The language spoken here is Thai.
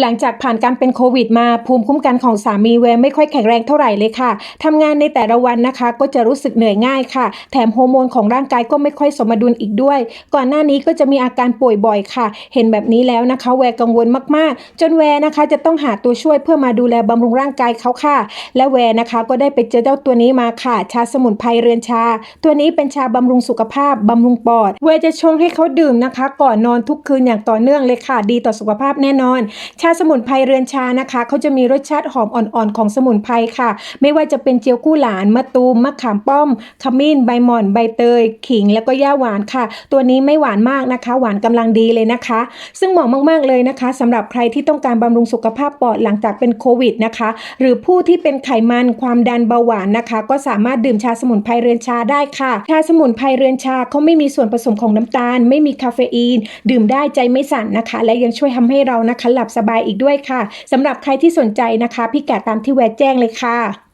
หลังจากผ่านการเป็นโควิดมาภูมิคุ้มกันของสามีแวร์ไม่ค่อยแข็งแรงเท่าไหร่เลยค่ะทำงานในแต่ละวันนะคะ ก็จะรู้สึกเหนื่อยง่ายค่ะ แถมฮอร์โมนของร่างกายก็ไม่ค่อยสมดุลอีกด้วย ก่อนหน้านี้ก็จะมีอาการป่วยบ่อยค่ะ เห็นแบบนี้แล้วนะคะ แวร์กังวลมากๆ จนแวร์นะคะจะต้องหาตัวช่วยเพื่อมาดูแลบำรุงร่างกายเขาค่ะ และแวร์นะคะก็ได้ไปเจอเจ้าตัวนี้มาค่ะ ชาสมุนไพรเรือนชา ตัวนี้เป็นชาบำรุงสุขภาพบำรุงปอดแวร์จะชงให้เขาดื่มนะคะ ก่อนนอนทุกคืนอย่างต่อเนื่องเลยค่ะ ดีต่อสุขภาพแน่นอนชาาสมุนไพรเรือนชานะคะเขาจะมีรสชาติหอมอ่อนๆของสมุนไพรค่ะ ไม่ว่าจะเป็นเจียวกู้หลานมะตูมมะขามป้อมขมิ้นใบหม่อนใบเตย ขิงแล้วก็ย่าหวานค่ะ ตัวนี้ไม่หวานมากนะคะ หวานกำลังดีเลยนะคะ ซึ่งเหมาะมากๆเลยนะคะสำหรับใครที่ต้องการบำรุงสุขภาพปอดหลังจากเป็นโควิดนะคะ หรือผู้ที่เป็นไขมันความดันเบาหวานนะคะ ก็สามารถดื่มชาสมุนไพรเรือนชาได้ค่ะชาสมุนไพรเรือนชาเขาไม่มีส่วนผสมของน้ำตาล ไม่มีคาเฟอีน ดื่มได้ใจไม่สั่นนะคะ และยังช่วยทำให้เรานะคะหลับสบายอีกด้วยค่ะสำหรับใครที่สนใจนะคะพี่แกะตามที่แวร์แจ้งเลยค่ะ